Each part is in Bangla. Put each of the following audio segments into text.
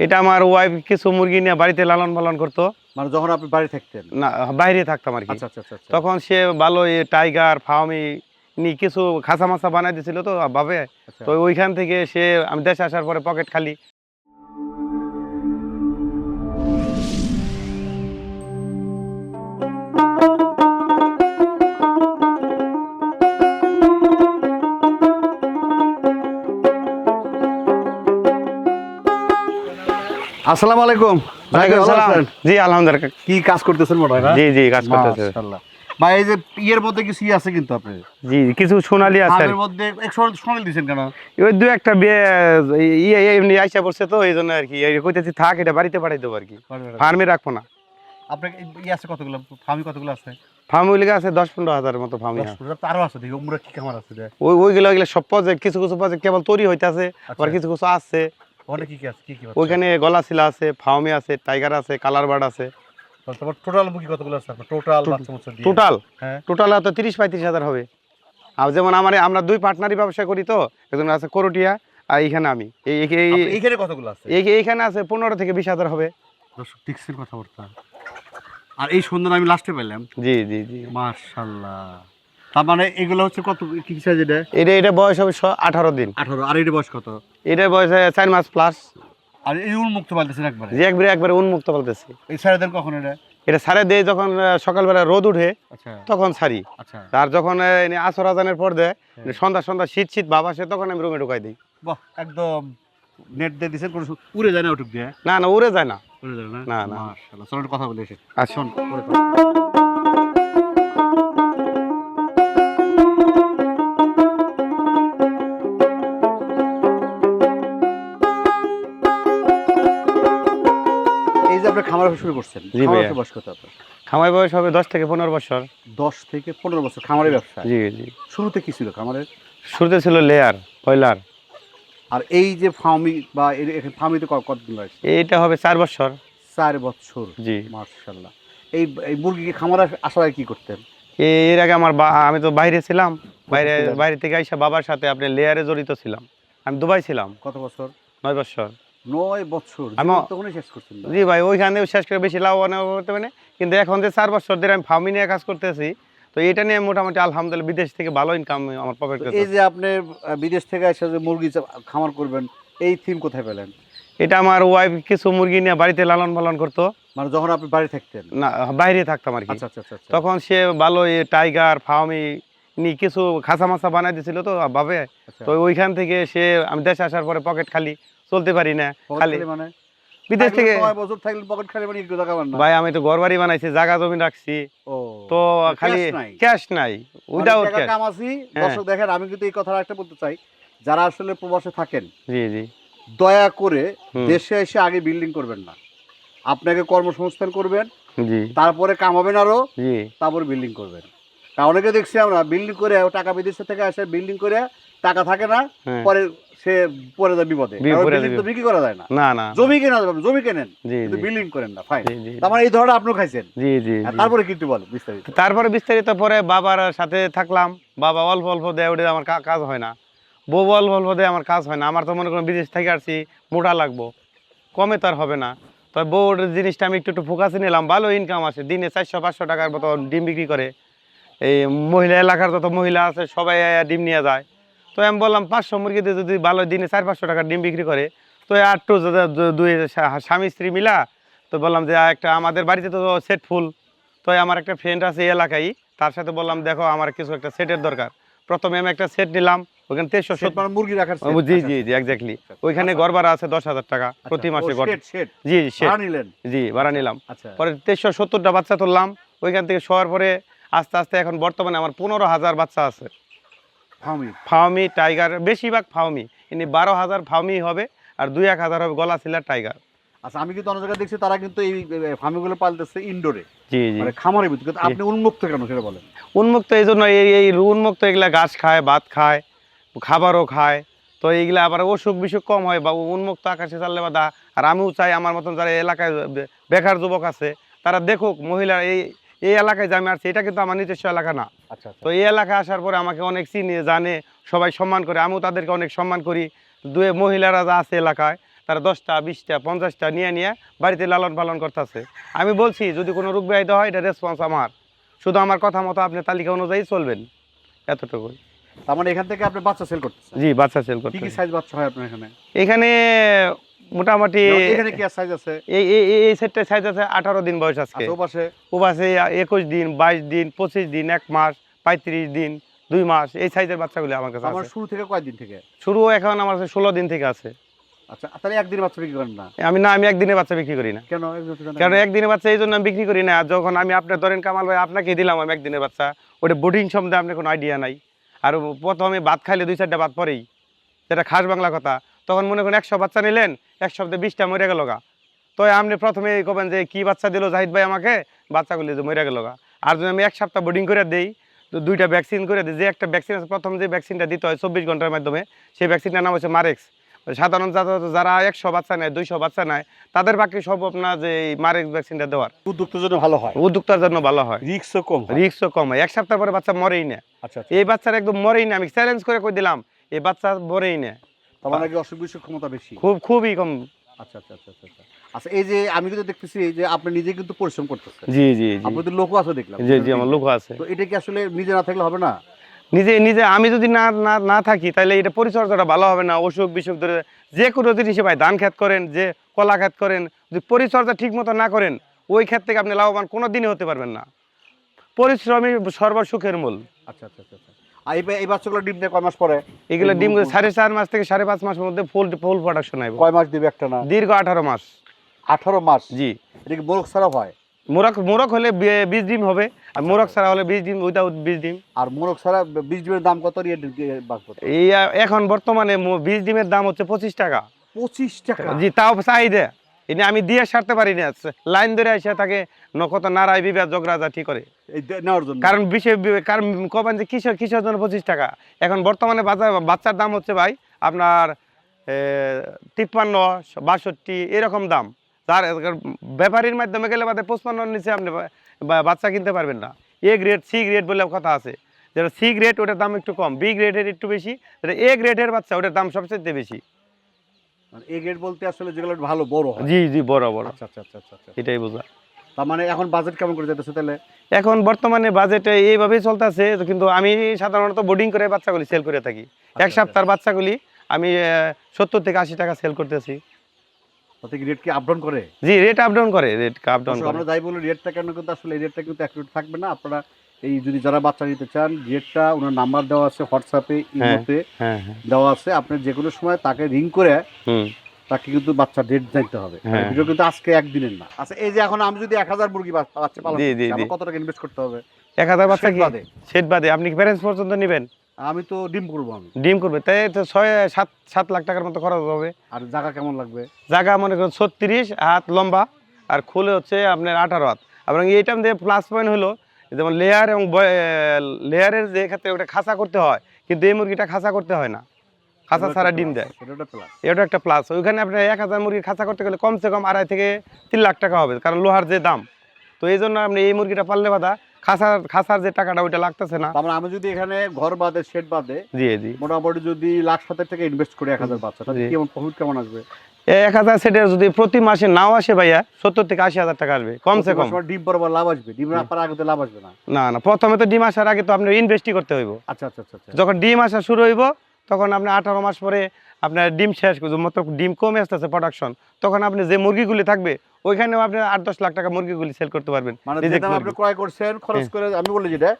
এটা আমার ওয়াইফ কিছু মুরগি নিয়ে বাড়িতে লালন পালন করতো। মানে যখন আপনি বাড়ি থাকতেন? না বাইরে থাকতাম আর কি। আচ্ছা আচ্ছা আচ্ছা, তখন সে ভালো টাইগার ফার্মি নি কিছু খাসা মাছা বানাই দিছিল তো ভাবে। তো ওইখান থেকে সে আমি দেশে আসার পরে পকেট খালি। আসসালামু আলাইকুম? জি আলহামদুলিল্লাহ। কি কাজ করতেছেন না জি জি কাজ করতেছে। মাশাআল্লাহ। ভাই এই যে ইয়ের মধ্যে কিছু ই আছে কিন্তু আপনি জি কিছু সোনালি আছে। মধ্যে সোনাল কেন? ওই দু একটা ইয়ে ইয়ে এমনি আইসা পড়ছে তো আর কি। কইতেছি থাক এটা বাড়িতে পাঠাই দেবো আর কি। ফার্মে রাখব না। আপনার ই আছে কতগুলো? ফার্মি কতগুলো আছে? ফার্ম ওইগুলো আছে দশ পনেরো হাজার মতো ফার্মে। আরও আছে দেখি উমরা কি খামার আছে ওই ওইগুলো ওইগুলো সব প্রজেক্ট কিছু কিছু প্রজেক্ট কেবল তৈরি হইতাছে আবার আচ্ছা। কিছু কিছু আছে। ওখানে কি কি আছে? কি? ওইখানে গলাশিলা আছে ফার্মে আছে টাইগার আছে কালার বার্ড আছে। তারপর টোটাল মুরগি কতগুলো আছে টোটাল টোটাল টোটাল তো তিরিশ পঁয়ত্রিশ হাজার হবে। আর যেমন আমার আমরা দুই পার্টনারই ব্যবসা করি তো একজন আছে করটিয়া আর এইখানে আমি। এই এই- এই- এইখানে কতগুলো আছে? এইখানে আছে পনেরো থেকে বিশ হাজার হবে। দর্শক টিক্সের কথাবার্তা আর এই সুন্দর আমি লাস্টে পেলাম জি জি জি। মার্শাল্লাহ তার মানে এগুলো হচ্ছে কত কি সাইজ এটা? এটা এটা বয়স হবে আঠারো দিন। আঠারো আর এটা বয়স কত? এটা বয়স চার মাস প্লাস আর এই উন্মুক্ত পালতেছেন একবারে? যে একবারে একবারে উন্মুক্ত এই দেন কখন এটা? এটা সারে দিয়ে যখন সকালবেলা রোদ উঠে আচ্ছা। তখন ছাড়ি। আচ্ছা। তার যখন আসর আজানের পর দেয় হ্যাঁ। সন্ধ্যা সন্ধ্যা শীত শীত ভাব আসে তখন আমি রুমে ঢুকাই দিই। বাহ একদম নেট দিয়ে দিছেন কোনো উড়ে যায় না ওটুক দিয়ে? না না উড়ে যায় না। উড়ে যায় না? না, না। কথা বলে এসে। আচ্ছা। খামার শুরু করছেন। জি খামার। বয়স কত আপনার? খামার বয়স হবে দশ থেকে পনেরো বছর। দশ থেকে পনেরো বছর খামারের ব্যবসা? জি জি। শুরুতে কি ছিল খামারের? শুরুতে ছিল লেয়ার ব্রয়লার। আর এই যে ফার্মি বা ফার্মিতে কতদিন লাগছে এইটা হবে চার বছর। চার বছর। জি। মার্শাল্লাহ এই এই মুরগিকে খামার আস- আসার আগে কি করতেন? এর আগে আমার বা- আমি তো বাইরে ছিলাম। বাইরে বাইরে থেকে আইসা বাবার সাথে আপনি লেয়ারে জড়িত ছিলাম। আমি দুবাই ছিলাম। কত বছর? নয় বছর। নয় বছর তখনই শেষ জি ভাই ওইখানেও শেষ করে বেশি লাভবান করতে কিন্তু এখন যে চার বছর ধরে আমি ফার্মি নিয়ে কাজ করতেছি তো এটা নিয়ে মোটামুটি আলহামদুলিল্লাহ বিদেশ থেকে ভালো ইনকাম আমার পকেট এই যে আপনি বিদেশ থেকে এসে যে মুরগি খামার করবেন এই থিম কোথায় পেলেন? এটা আমার ওয়াইফ কিছু মুরগি নিয়ে বাড়িতে লালন পালন করতো। মানে যখন আপনি বাড়ি থাকতেন? না বাইরে থাকতাম আর কি। আচ্ছা আচ্ছা আচ্ছা। তখন সে ভালো টাইগার ফার্মি নি কিছু খাসা মাছা বানাই দিছিল তো ভাবে। তো ওইখান থেকে সে আমি দেশে আসার পরে পকেট খালি। চলতে পারি না খালি মানে? বিদেশ থেকে বছর থাকলে পকেট খালি মানে একটু টাকা না? ভাই আমি তো ঘর বাড়ি বানাইছি জায়গা জমি রাখছি। ও তো খালি ক্যাশ নাই উইদাউট ক্যাশ কামাছি হ্যাঁ। দর্শক দেখেন আমি কিন্তু এই কথাটা একটা বলতে চাই। যারা আসলে প্রবাসে থাকেন জি জি। দয়া করে দেশে এসে আগে বিল্ডিং করবেন না। আপনাকে কর্মসংস্থান করবেন জি। তারপরে কামাবেন আরও জি। তারপরে বিল্ডিং করবেন। অনেকে দেখছি আমরা বিল্ডিং করে টাকা বিদেশ থেকে আসে বিল্ডিং করে টাকা থাকে না হ্যাঁ। পরে সে পরে যায় বিপদে। তো বিক্রি করা যায় না। না না জমি কেনা যাবে জমি কেনেন। কিন্তু জি। বিল্ডিং করেন না ফাইন তার মানে এই ধরনের আপনিও খাইছেন। জি জি তারপরে কিন্তু বলো বিস্তারিত। তারপরে বিস্তারিত পরে বাবার সাথে থাকলাম। বাবা অল্প অল্প দেয় ওটা আমার কাজ হয় না। বউ অল্প অল্প দেয় আমার কাজ হয় না। আমার তো মনে করেন বিদেশ থেকে আসছি মোটা লাগবো। কমে তো আর হবে না। তবে বউর জিনিসটা আমি একটু একটু ফোকাসে নিলাম। ভালো ইনকাম আসে দিনে চারশো পাঁচশো টাকার মতো ডিম বিক্রি করে। এই মহিলা এলাকার যত মহিলা আছে সবাই ডিম নিয়ে যায়। তো আমি বললাম পাঁচশো মুরগিতে যদি ভালো দিনে চার পাঁচশো টাকার ডিম বিক্রি করে তো আর টু দুই স্বামী স্ত্রী মিলা তো বললাম যে একটা আমাদের বাড়িতে তো সেট ফুল তো আমার একটা ফ্রেন্ড আছে এই এলাকায় তার সাথে বললাম দেখো আমার কিছু একটা সেটের দরকার। প্রথমে আমি একটা সেট নিলাম ওখানে তেইশশো সেট মানে মুরগি রাখার জি আচ্ছা, জি জি এক্স্যাক্টলি আচ্ছা। ওইখানে গড় ভাড়া আছে দশ হাজার টাকা আচ্ছা, প্রতি মাসে set। জি নিলেন? জি ভাড়া নিলাম। আচ্ছা। পরে তেইশশো সত্তরটা বাচ্চা তুললাম ওইখান থেকে শোয়ার পরে আস্তে আস্তে এখন বর্তমানে আমার পনেরো হাজার বাচ্চা আছে। ফার্মি ফাউমি টাইগার বেশিরভাগ ফাউমি। ইনি বারো হাজার ফাউমি হবে আর দুই এক হাজার হবে গলা সিলার টাইগার। আচ্ছা আমি কিন্তু অন্য জায়গায় দেখছি তারা কিন্তু এই ফার্মিগুলো পালতেছে ইনডোরে। জি জি। মানে খামারের ভিতরে। কিন্তু আপনি উন্মুক্ত কেন সেটা বলেন? উন্মুক্ত এই জন্য এই এই উন্মুক্ত এগুলা ঘাস খায় ভাত খায় খাবারও খায়। তো এইগুলা আবার অসুখ বিসুখ কম হয় বা উন্মুক্ত আকাশে চাললে বাদা আর আমিও চাই আমার মতন যারা এলাকায় বেকার যুবক আছে তারা দেখুক মহিলা এই এই এলাকায় যে আমি আসছি এটা কিন্তু আমার নিজস্ব এলাকা না। আচ্ছা আচ্ছা। তো এই এলাকায় আসার পরে আমাকে অনেক চিনে জানে সবাই সম্মান করে। আমিও তাদেরকে অনেক সম্মান করি। দুয়ে মহিলারা যা আছে এলাকায় তারা দশটা বিশটা পঞ্চাশটা নিয়ে নিয়ে বাড়িতে লালন পালন করতেছে। আমি বলছি যদি কোনো রোগ ব্যাধিত হয় এটা রেসপন্স আমার। শুধু আমার কথা মতো আপনি তালিকা অনুযায়ী চলবেন। এতটুকু তার মানে এখান থেকে আপনি বাচ্চা সেল করতেছেন? জি বাচ্চা সেল করতে কি সাইজ বাচ্চা হয় আপনার এখানে? এখানে মোটামুটি এখানে কি সাইজ আছে? এই এই সেটটা সাইজ আছে আঠারো দিন বয়স আজকে। আচ্ছা ওপাশে? ওপাশে একুশ দিন বাইশ দিন পঁচিশ দিন এক মাস পঁয়ত্রিশ দিন দুই মাস এই সাইজের বাচ্চাগুলি আমার কাছে আমার শুরু থেকে কয়দিন থেকে? শুরু এখন আমার কাছে ষোলো দিন থেকে আছে। আচ্ছা তাহলে একদিন বাচ্চা বিক্রি করেন না? আমি না আমি একদিনে বাচ্চা বিক্রি করি না। কেন? একদিনে বাচ্চা এই জন্য আমি বিক্রি করি না। যখন আমি আপনার ধরেন কামাল ভাই আপনাকে দিলাম আমি একদিনের বাচ্চা। ওটা বোর্ডিং সম্বন্ধে আপনার কোনো আইডিয়া নাই। আর প্রথমে ভাত খাইলে দুই চারটা ভাত পরেই। যেটা খাস বাংলা কথা। তখন মনে করেন একশো বাচ্চা নিলেন এক সপ্তাহে বিশটা মরে গেল গা। তো আপনি প্রথমে কবেন যে কি বাচ্চা দিল জাহিদ ভাই আমাকে? বাচ্চাগুলি যে মরে গেল গা। আর যদি আমি এক সপ্তাহ বোর্ডিং করে দিই তো দুইটা ভ্যাকসিন করে দিই। যে একটা ভ্যাকসিন আছে প্রথম যে ভ্যাকসিনটা দিতে হয় চব্বিশ ঘণ্টার মাধ্যমে সেই ভ্যাকসিনটার নাম হচ্ছে মারেক্স সাধারণত যারা একশো বাচ্চা নেয় দুইশো বাচ্চা নেয় তাদের বাকি সব আপনার যে এই মারেক্স ভ্যাকসিনটা দেওয়ার। উদ্যোক্তার জন্য ভালো হয়। উদ্যোক্তার জন্য ভালো হয়। রিস্কও কম রিক্সও কম হয়। এক সপ্তাহ পরে বাচ্চা মরেই না। আচ্ছা আচ্ছা। এই বাচ্চার একদম মরেই না। আমি চ্যালেঞ্জ করে কই দিলাম এই বাচ্চা মরেই না। তার মানে কি অসুখ বিসুখ ক্ষমতা বেশি? খুব খুবই কম। আচ্ছা আচ্ছা আচ্ছা আচ্ছা আচ্ছা। আচ্ছা এই যে আমি কিন্তু দেখতেছি এই যে আপনি নিজে কিন্তু পরিশ্রম করতেছেন। জি জি জি। আপনি তো লোকও আছে দেখলাম। জি জি আমার লোক আছে। তো এটা কি আসলে নিজে না থাকলে হবে না? নিজে নিজে আমি যদি না না না থাকি তাহলে এটা পরিচর্যাটা ভালো হবে না। অসুখ বিসুখ ধরে যে কোনো জিনিসে ভাই ধান খেত করেন যে কলা খেত করেন যদি পরিচর্যা ঠিক মতো না করেন ওই ক্ষেত থেকে আপনি লাভবান কোনো দিনই হতে পারবেন না। পরিশ্রমই সর্বসুখের মূল। আচ্ছা আচ্ছা আচ্ছা আচ্ছা। আর এই বাচ্চাগুলো ডিম দেয় কয় মাস পরে? এগুলো ডিম সাড়ে চার মাস থেকে সাড়ে পাঁচ মাসের মধ্যে ফুল ফুল প্রোডাকশন আসবে কয় মাস দিবে একটা না? দীর্ঘ আঠারো মাস। আঠারো মাস? জি। এটা কি মোরগ ছাড়া হয়? মোরক মোরক হলে বিশ ডিম হবে আর মোরক ছাড়া হলে বিশ ডিম উইদাউট বিশ ডিম। আর মোরগ ছাড়া বীজ ডিমের দাম কত এই এখন বর্তমানে বিশ ডিমের দাম হচ্ছে পঁচিশ টাকা। পঁচিশ টাকা? জি তাও চাহিদা। এটা আমি দিয়ে সারতে পারি না লাইন ধরে এসে তাকে ন- কত নারায় বিবাদ জগরাজা ঠিক করে। কারণ বিশেষ কারণ কবেন যে কিসের কিসের জন্য পঁচিশ টাকা? এখন বর্তমানে বাজার বাচ্চার দাম হচ্ছে ভাই আপনার তিপ্পান্ন বাষট্টি এরকম দাম। তার ব্যাপারীর মাধ্যমে গেলে বাদে পঁচপান্নর নিচে আপনি বাচ্চা কিনতে পারবেন না। এ গ্রেড সি গ্রেড বলে কথা আছে। যেটা সি গ্রেড ওটার দাম একটু কম। বি গ্রেডের একটু বেশি এ গ্রেডের বাচ্চা ওটার দাম সবচেয়ে বেশি। মানে এই গেট বলতে আসলে যেগুলো ভালো বড় জি জি বড় বড়। আচ্ছা আচ্ছা আচ্ছা আচ্ছা আচ্ছা। এটাই বোঝা। তার মানে এখন বাজেট কেমন করে যেতেছে তাহলে? এখন বর্তমানে বাজেটে এইভাবেই চলতেছে কিন্তু আমি সাধারণত বোর্ডিং করে বাচ্চাগুলি সেল করে থাকি। এক আচ্ছা। সপ্তাহের বাচ্চাগুলি আমি সত্তর থেকে আশি টাকা সেল করতেছি। রেট কি আপডাউন করে? জি রেট আপ ডাউন করে রেট আপ ডাউন দর্শক, করে। আমরা যাই বলি রেটটা কেন কিন্তু আসলে রেটটা কিন্তু অ্যাকুরেট থাকবে না। আপনারা এই যদি যারা বাচ্চা নিতে চান রেটটা ওনার নাম্বার দেওয়া আছে হোয়াটসঅ্যাপে ইমোতে হ্যাঁ হ্যাঁ। দেওয়া আছে। আপনি যে কোনো সময় তাকে রিং করে তাকে কিন্তু বাচ্চা ডেট জানতে হবে। হ্যাঁ। ভিডিও কিন্তু আজকে একদিনের না। আচ্ছা এই যে এখন আমি যদি এক হাজার মুরগি বাচ্চা পালন আমার কত টাকা ইনভেস্ট করতে হবে? এক হাজার বাচ্চা কি? বাদে। সেট বাদে। আপনি কি প্যারেন্টস পর্যন্ত নেবেন? আমি তো ডিম করব আমি। ডিম করবে। তাই তো ছয় সাত সাত লাখ টাকার মতো খরচ হবে। আর জায়গা কেমন লাগবে? জায়গা মনে করুন ছত্রিশ হাত লম্বা আর খুলে হচ্ছে আপনার আঠারো হাত। এবং এইটা দিয়ে প্লাস পয়েন্ট হলো যেমন লেয়ার এবং লেয়ারের যে ক্ষেত্রে ওটা খাঁচা করতে হয় কিন্তু এই মুরগিটা খাঁচা করতে হয় না। খাঁচা ছাড়া ডিম দেয়। এটা একটা প্লাস ওইখানে আপনার এক হাজার মুরগি খাঁচা করতে গেলে কমসে কম আড়াই থেকে তিন লাখ টাকা হবে কারণ লোহার যে দাম। তো এই জন্য আপনি এই মুরগিটা পাললে বাদা খাঁচার খাঁচার যে টাকাটা ওইটা লাগতেছে না। আমি যদি এখানে ঘর বাদে শেড বাদে জি জি। মোটামুটি যদি লাখ সাতের টাকা ইনভেস্ট করি এক হাজার বাচ্চা কেমন প্রফিট কেমন আসবে? এক হাজার সেটের যদি প্রতি মাসে নাও আসে ভাইয়া সত্তর থেকে আশি হাজার টাকা আসবে। কমসে কম। ডিম পর লাভ আসবে। ডিম না পারার আগে তো লাভ আসবে না। না না প্রথমে তো ডিম আসার আগে তো আপনার ইনভেস্টই করতে হইব। আচ্ছা আচ্ছা আচ্ছা আচ্ছা। যখন ডিম আসা শুরু হইব তখন আপনি আঠারো মাস পরে আপনার ডিম শেষ মতো ডিম কমে আসতেছে প্রোডাকশন তখন আপনি যে মুরগিগুলি থাকবে ওইখানেও আপনি আট দশ লাখ টাকা মুরগিগুলি সেল করতে পারবেন। মানে আপনি। ক্রয় করছেন খরচ। করে আমি বলি যেটা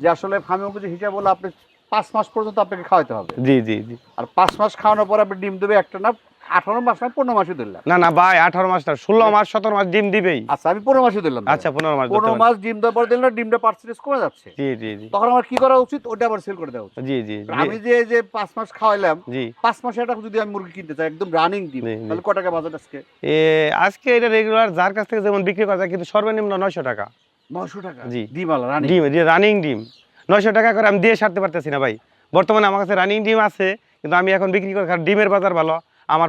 যে আসলে ফার্মে হিসাব হলো আপনি পাঁচ মাস পর্যন্ত আপনাকে খাওয়াতে হবে। জি জি জি। আর পাঁচ মাস খাওয়ানোর পর আপনি ডিম দেবে একটা না আঠারো মাস না পনেরো মাসে ধরলাম। না না ভাই আঠারো মাস না ষোলো মাস সতেরো মাস ডিম দিবেই। আচ্ছা আমি পনেরো মাসে ধরলাম আচ্ছা পনেরো মাস পনেরো মাস ডিম দেওয়ার পর দিলাম ডিমটা পার্সেন্টেজ কমে যাচ্ছে। জি জি জি। তখন আমার কি করা উচিত? ওটা আবার সেল করে দেওয়া উচিত। জি জি আমি যে যে পাঁচ মাস খাওয়াইলাম জি। পাঁচ মাসে একটা যদি আমি মুরগি কিনতে চাই একদম রানিং ডিম। তাহলে ক টাকা বাজার আজকে? এ আজকে এটা রেগুলার যার কাছ থেকে যেমন বিক্রি করা যায় কিন্তু সর্বনিম্ন নয়শো টাকা। নশো টাকা? জি। ডিম রানিং ডিম রানিং ডিম। নয়শো টাকা করে আমি দিয়ে সারতে পারতেছি না ভাই। বর্তমানে আমার কাছে রানিং ডিম আছে কিন্তু আমি এখন বিক্রি করি ডিমের বাজার ভালো। আমার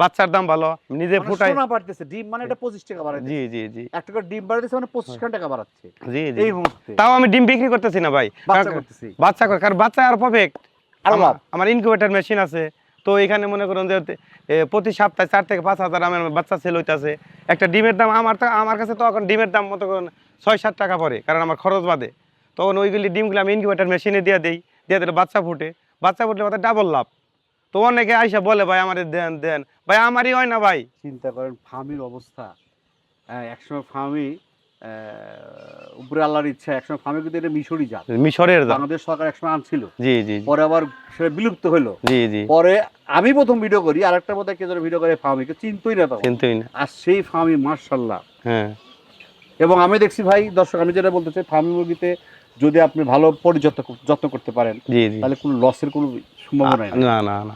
বাচ্চার দাম ভালো নিজে ফুটাই শোনা পারতেছে ডিম মানে এটা পঁচিশ টাকা বাড়াচ্ছে জি জি জি। এক টাকা ডিম বাড়াইতেছে মানে পঁচিশ খান টাকা বাড়াচ্ছে। জি জি। এই মুহূর্তে। তাও আমি ডিম বিক্রি করতেছি না ভাই। বাচ্চা করতেছি। বাচ্চা করে কারণ বাচ্চা আর পারফেক্ট লাভ আমার ইনকিউবেটর মেশিন আছে। তো এখানে মনে করুন যে প্রতি সপ্তাহে চার থেকে পাঁচ হাজার আমার বাচ্চা সেল হইতেছে। একটা ডিমের দাম আমার তো আমার কাছে তো এখন ডিমের দাম মতো করুন ছয় সাত টাকা পড়ে কারণ আমার খরচ বাদে। তখন ওইগুলি ডিমগুলো আমি ইনকিউবেটার মেশিনে দিয়ে দিই। দিয়ে দিলে বাচ্চা ফুটে। বাচ্চা ফুটলে ওদের ডাবল লাভ। তো অনেকে আইসা বলে ভাই আমার দেন দেন। ভাই আমারই হয় না ভাই। চিন্তা করেন ফার্মির অবস্থা। হ্যাঁ, একসময় ফার্মি উপরে আল্লাহর ইচ্ছা একসময় ফার্মি কিন্তু এটা মিশরি জাত। মিশরের বাংলাদেশ সরকার একসময় আনছিল। জি জি পরে আবার সেটা বিলুপ্ত হলো জি জি। পরে আমি প্রথম ভিডিও করি আর একটা বোধহয় কে যেন ভিডিও করে ফার্মিকে চিনতই না তখন। চিন্তুই না। আর সেই ফার্মি মার্শাল্লাহ হ্যাঁ। এবং আমি দেখছি ভাই দর্শক আমি যেটা বলতে চাই ফার্মি মুরগিতে যদি আপনি ভালো পরিযত্ন যত্ন করতে পারেন তাহলে কোনো লসের কোনো সম্ভাবনা না না না।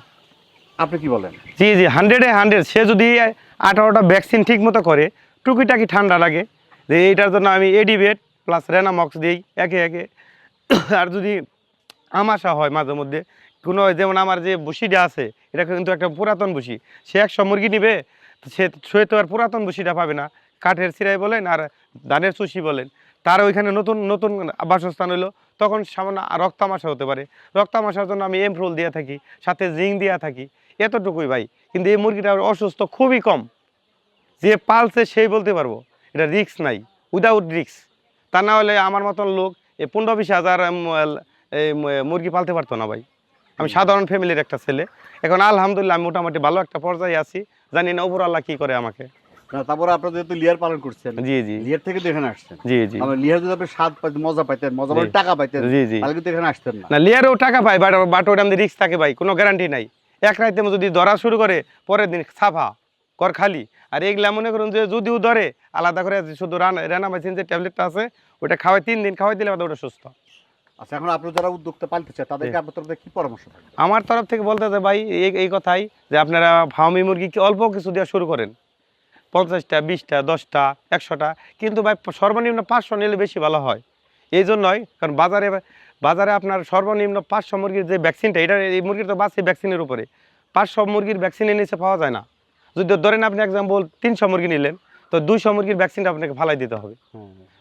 আপনি কি বলেন? জি জি হান্ড্রেডে হান্ড্রেড সে যদি আঠারোটা ভ্যাকসিন ঠিক মতো করে, টুকিটাকি ঠান্ডা লাগে, যে এইটার জন্য আমি এডিবেট প্লাস রেনামক্স দিই, একে একে। আর যদি আমাশা হয় মাঝে মধ্যে, কোনো যেমন আমার যে বসিটা আছে, এটা কিন্তু একটা পুরাতন বসি সে একশো মুরগি নিবে সে সে তো আর পুরাতন বসিটা পাবে না। কাঠের সিরাই বলেন আর ধানের চুষি বলেন। তার ওইখানে নতুন নতুন বাসস্থান হলো তখন সামান্য রক্তামাশা হতে পারে। রক্তামাশার জন্য আমি এমফ্রোল দিয়ে থাকি, সাথে জিঙ্ক দিয়ে থাকি। এতটুকুই ভাই। কিন্তু এই মুরগিটা অসুস্থ খুবই কম। যে পালছে সেই বলতে পারব এটা রিক্স নাই উইদাউট রিক্স তা না হলে আমার মতন লোক এই পনেরো বিশ হাজার মুরগি পালতে পারতো না ভাই। আমি সাধারণ ফ্যামিলির একটা ছেলে। এখন আলহামদুলিল্লাহ আমি মোটামুটি ভালো একটা পর্যায়ে আছি জানি না উপর আল্লাহ কী করে আমাকে। তারপরে আপনারা যেহেতু লিয়ার পালন করছেন জি জি। লিয়ার থেকে তো এখানে আসছেন। জি জি। আমার লিয়ার যদি আপনি স্বাদ পাইতেন মজা পাইতেন মজা মানে জি। টাকা পাইতেন জি জি। তাহলে কিন্তু এখানে আসতেন না। না লিয়ারও টাকা পায় বাট বাট ওটা আমাদের রিক্স থাকে ভাই কোনো গ্যারান্টি নাই। এক রাইতে যদি ধরা শুরু করে পরের দিন সাফা কর খালি। আর এগুলা মনে করুন যে যদিও ধরে আলাদা করে শুধু রান- রেনামাইসিন যে ট্যাবলেটটা আছে ওটা খাওয়াই তিন দিন খাওয়াই দিলে ওটা সুস্থ। আচ্ছা এখন আপনারা যারা উদ্যোক্তা পালতে চায় তাদেরকে আপনার তরফ থেকে কি পরামর্শ থাকবে? আমার তরফ থেকে বলতে চাই ভাই এই এই কথাই যে আপনারা ফার্মি মুরগি কি অল্প কিছু দেওয়া শুরু করেন? পঞ্চাশটা বিশটা দশটা একশোটা। কিন্তু ভাই সর্বনিম্ন পাঁচশো নিলে বেশি ভালো হয়। এই জন্যই কারণ বাজারে বাজারে আপনার সর্বনিম্ন পাঁচশো মুরগির যে ভ্যাকসিনটা এটা এই মুরগির তো বাঁচে ভ্যাকসিনের উপরে। পাঁচশো মুরগির ভ্যাকসিনের নিচে পাওয়া যায় না। যদি ধরেন আপনি এক্সাম্পল তিনশো মুরগি নিলেন তো দুইশো মুরগির ভ্যাকসিনটা আপনাকে ফালাই দিতে হবে।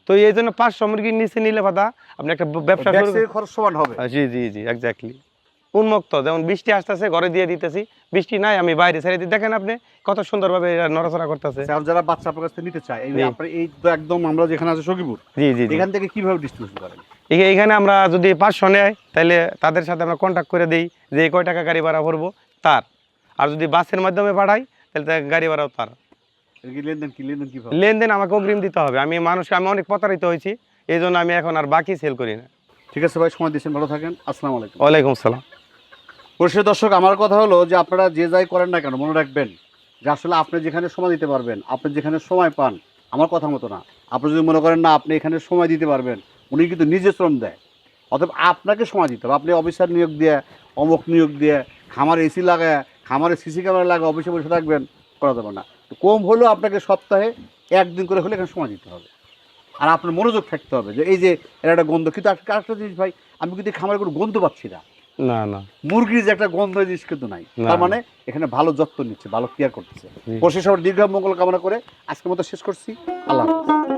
তো এই জন্য পাঁচশো মুরগির নিচে নিলে পাতা আপনি একটা ব্যবসা খরচ সমান হবে। জি জি জি এক্স্যাক্টলি উন্মুক্ত যেমন বৃষ্টি আসতেছে ঘরে দিয়ে দিতেছি। বৃষ্টি নাই আমি বাইরে ছেড়ে দিই। দেখেন আপনি কত সুন্দরভাবে এরা নড়াচড়া করতেছে। আর যারা বাচ্চা আপনার কাছ নিতে চায় এই। আপনার এই তো একদম আমরা যেখানে আছে সখীপুর জি জি এখান থেকে কীভাবে ডিস্ট্রিবিউশন করেন? এখানে আমরা যদি পাঁচশো নেয় তাহলে তাদের সাথে আমরা কন্ট্যাক্ট করে দিই যে কয় টাকা গাড়ি ভাড়া ভরবো তার। আর যদি বাসের মাধ্যমে পাঠাই তাহলে গাড়ি ভাড়াও তার। এর কি লেনদেন কি লেনদেন লেনদেন আমাকে অগ্রিম দিতে হবে। আমি মানুষকে আমি অনেক প্রতারিত হয়েছি এই জন্য আমি এখন আর বাকি সেল করি না। ঠিক আছে ভাই সময় দিচ্ছেন ভালো থাকেন। আসসালামু আলাইকুম। ওয়ালাইকুম আসসালাম পরিষদ দর্শক, আমার কথা হলো যে আপনারা যে যাই করেন না কেন, মনে রাখবেন যে আসলে আপনি যেখানে সময় দিতে পারবেন, আপনি যেখানে সময় পান, আমার কথা মতো না। আপনি যদি মনে করেন না, আপনি এখানে সময় দিতে পারবেন, উনি কিন্তু নিজে শ্রম দেয়। অতএব আপনাকে সময় দিতে হবে। আপনি অফিসার নিয়োগ দিয়ে, অমুক নিয়োগ দিয়ে, খামার এসি লাগায়, খামারে সিসি ক্যামেরা লাগায়, অফিসে বসে থাকবেন, করা যাবে না। তো কম হলেও আপনাকে সপ্তাহে একদিন করে হলে এখানে সময় দিতে হবে। আর আপনার মনোযোগ থাকতে হবে যে, এই যে, এর একটা গন্ধ। কিন্তু একটা জিনিস ভাই, আমি কিন্তু খামারে কোনো গন্ধ পাচ্ছি না। না না। মুরগির যে একটা গন্ধ জিনিস কিন্তু নাই। তার মানে এখানে ভালো যত্ন নিচ্ছে ভালো কেয়ার করতেছে। সবার দীর্ঘ মঙ্গল কামনা করে আজকের মতো শেষ করছি। আল্লাহ হাফেজ।